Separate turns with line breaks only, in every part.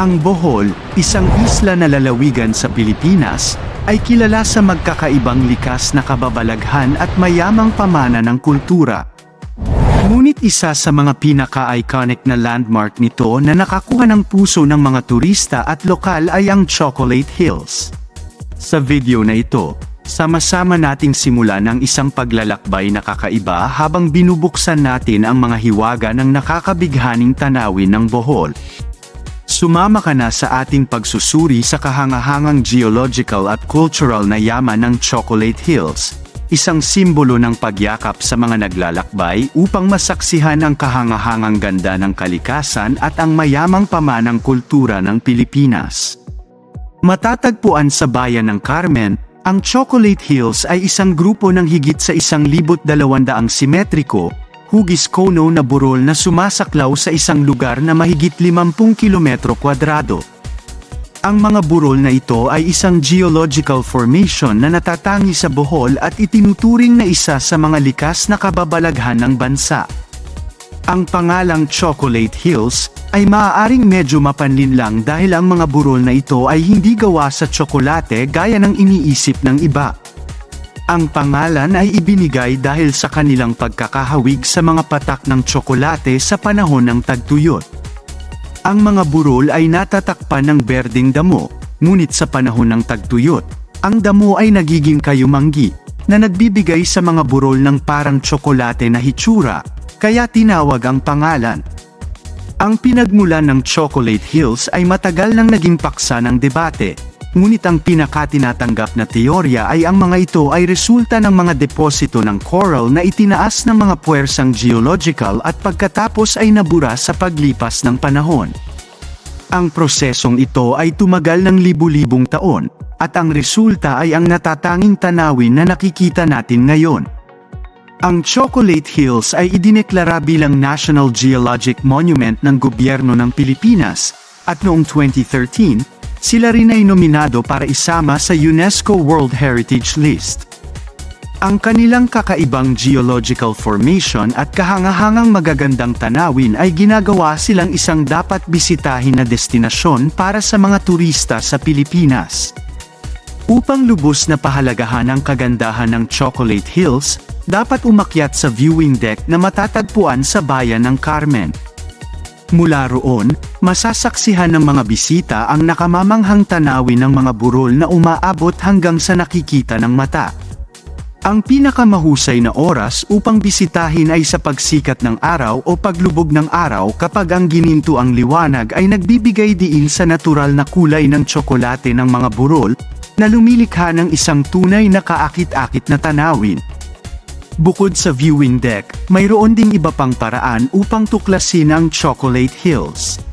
Ang Bohol, isang isla na lalawigan sa Pilipinas, ay kilala sa magkakaibang likas na kababalaghan at mayamang pamana ng kultura. Ngunit isa sa mga pinaka-iconic na landmark nito na nakakuha ng puso ng mga turista at lokal ay ang Chocolate Hills. Sa video na ito, sama-sama nating simulan ang isang paglalakbay na kakaiba habang binubuksan natin ang mga hiwaga ng nakakabighaning tanawin ng Bohol. Sumama ka na sa ating pagsusuri sa kahangahangang geological at cultural na yaman ng Chocolate Hills, isang simbolo ng pagyakap sa mga naglalakbay upang masaksihan ang kahangahangang ganda ng kalikasan at ang mayamang pamanang kultura ng Pilipinas. Matatagpuan sa bayan ng Carmen, ang Chocolate Hills ay isang grupo ng higit sa isang libot dalawandaang simetriko, hugis kono na burol na sumasaklaw sa isang lugar na mahigit 50 kilometro kwadrado. Ang mga burol na ito ay isang geological formation na natatangi sa Bohol at itinuturing na isa sa mga likas na kababalaghan ng bansa. Ang pangalang Chocolate Hills ay maaaring medyo mapanlin lang dahil ang mga burol na ito ay hindi gawa sa tsokolate gaya ng iniisip ng iba. Ang pangalan ay ibinigay dahil sa kanilang pagkakahawig sa mga patak ng tsokolate sa panahon ng tagtuyot. Ang mga burol ay natatakpan ng berdeng damo, ngunit sa panahon ng tagtuyot, ang damo ay nagiging kayumanggi, na nagbibigay sa mga burol ng parang tsokolate na hitsura, kaya tinawag ang pangalan. Ang pinagmulan ng Chocolate Hills ay matagal nang naging paksa ng debate, ngunit ang pinakatinatanggap na teorya ay ang mga ito ay resulta ng mga deposito ng coral na itinaas ng mga puwersang geological at pagkatapos ay nabura sa paglipas ng panahon. Ang prosesong ito ay tumagal ng libu-libong taon, at ang resulta ay ang natatanging tanawin na nakikita natin ngayon. Ang Chocolate Hills ay idineklara bilang National Geologic Monument ng gobyerno ng Pilipinas, at noong 2013, sila rin ay nominado para isama sa UNESCO World Heritage List. Ang kanilang kakaibang geological formation at kahangahangang magagandang tanawin ay ginagawa silang isang dapat bisitahin na destinasyon para sa mga turista sa Pilipinas. Upang lubos na pahalagahan ang kagandahan ng Chocolate Hills, dapat umakyat sa viewing deck na matatagpuan sa bayan ng Carmen. Mula roon, masasaksihan ng mga bisita ang nakamamanghang tanawin ng mga burol na umaabot hanggang sa nakikita ng mata. Ang pinakamahusay na oras upang bisitahin ay sa pagsikat ng araw o paglubog ng araw kapag ang gininto ang liwanag ay nagbibigay diin sa natural na kulay ng tsokolate ng mga burol, na lumilikha ng isang tunay na kaakit-akit na tanawin. Bukod sa viewing deck, mayroon ding iba pang paraan upang tuklasin ang Chocolate Hills.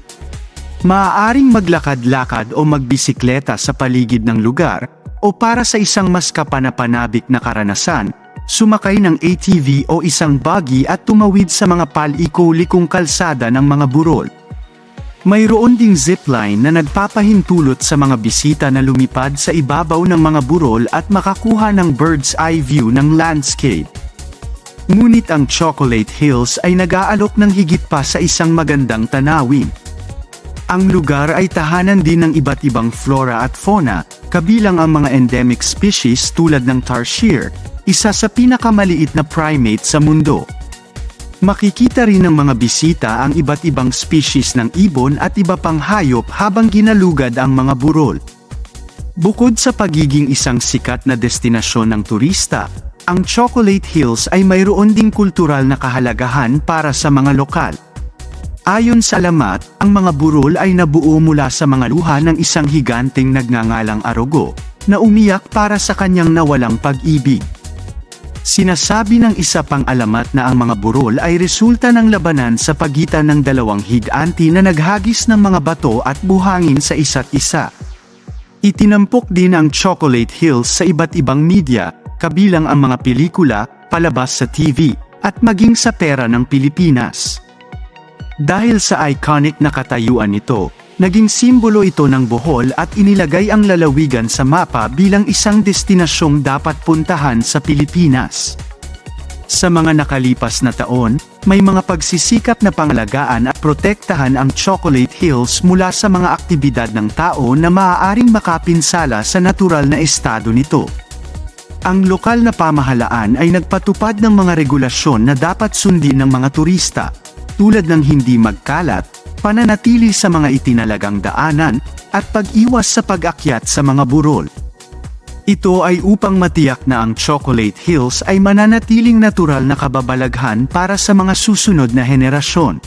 Maaaring maglakad-lakad o magbisikleta sa paligid ng lugar, o para sa isang mas kapanapanabik na karanasan, sumakay ng ATV o isang buggy at tumawid sa mga paliko-likong kalsada ng mga burol. Mayroon ding zipline na nagpapahintulot sa mga bisita na lumipad sa ibabaw ng mga burol at makakuha ng bird's eye view ng landscape. Ngunit ang Chocolate Hills ay nag-aalok ng higit pa sa isang magandang tanawin. Ang lugar ay tahanan din ng iba't ibang flora at fauna, kabilang ang mga endemic species tulad ng tarsier, isa sa pinakamaliit na primate sa mundo. Makikita rin ng mga bisita ang iba't ibang species ng ibon at iba pang hayop habang ginalugad ang mga burol. Bukod sa pagiging isang sikat na destinasyon ng turista, ang Chocolate Hills ay mayroon ding kultural na kahalagahan para sa mga lokal. Ayon sa lamat, ang mga burol ay nabuo mula sa mga luha ng isang higanteng nagngangalang Arogo, na umiyak para sa kanyang nawalang pag-ibig. Sinasabi ng isa pang alamat na ang mga burol ay resulta ng labanan sa pagitan ng dalawang higanti na naghagis ng mga bato at buhangin sa isa't isa. Itinampok din ang Chocolate Hills sa iba't ibang media, kabilang ang mga pelikula, palabas sa TV, at maging sa pera ng Pilipinas. Dahil sa iconic na katayuan nito, naging simbolo ito ng Bohol at inilagay ang lalawigan sa mapa bilang isang destinasyong dapat puntahan sa Pilipinas. Sa mga nakalipas na taon, may mga pagsisikap na pangalagaan at protektahan ang Chocolate Hills mula sa mga aktibidad ng tao na maaaring makapinsala sa natural na estado nito. Ang lokal na pamahalaan ay nagpatupad ng mga regulasyon na dapat sundin ng mga turista, tulad ng hindi magkalat, pananatili sa mga itinalagang daanan, at pag-iwas sa pag-akyat sa mga burol. Ito ay upang matiyak na ang Chocolate Hills ay mananatiling natural na kababalaghan para sa mga susunod na henerasyon.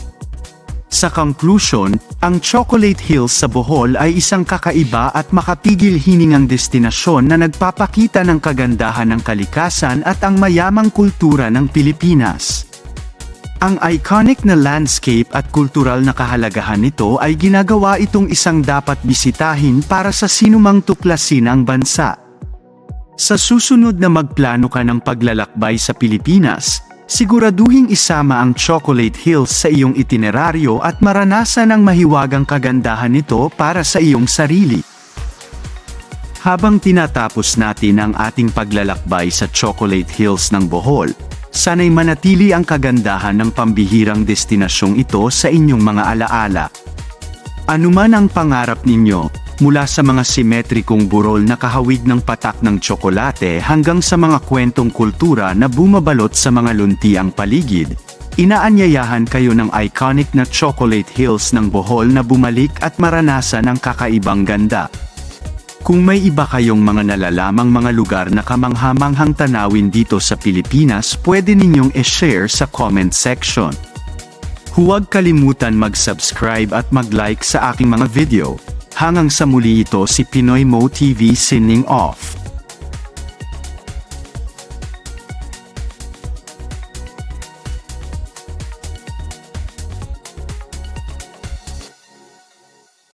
Sa conclusion, ang Chocolate Hills sa Bohol ay isang kakaiba at makapigil hiningang destinasyon na nagpapakita ng kagandahan ng kalikasan at ang mayamang kultura ng Pilipinas. Ang iconic na landscape at kultural na kahalagahan nito ay ginagawa itong isang dapat bisitahin para sa sinumang tuklasin ang bansa. Sa susunod na magplano ka ng paglalakbay sa Pilipinas, siguraduhing isama ang Chocolate Hills sa iyong itineraryo at maranasan ang mahiwagang kagandahan nito para sa iyong sarili. Habang tinatapos natin ang ating paglalakbay sa Chocolate Hills ng Bohol, sana'y manatili ang kagandahan ng pambihirang destinasyong ito sa inyong mga alaala. Anuman ang pangarap ninyo, mula sa mga simetrikong burol na kahawig ng patak ng tsokolate hanggang sa mga kwentong kultura na bumabalot sa mga luntiang paligid, inaanyayahan kayo ng iconic na Chocolate Hills ng Bohol na bumalik at maranasan ang kakaibang ganda. Kung may iba kayong mga nalalamang mga lugar na kamanghamanghang tanawin dito sa Pilipinas, pwede ninyong e-share sa comment section. Huwag kalimutan mag-subscribe at mag-like sa aking mga video. Hanggang sa muli ito si Pinoy Mo TV signing off.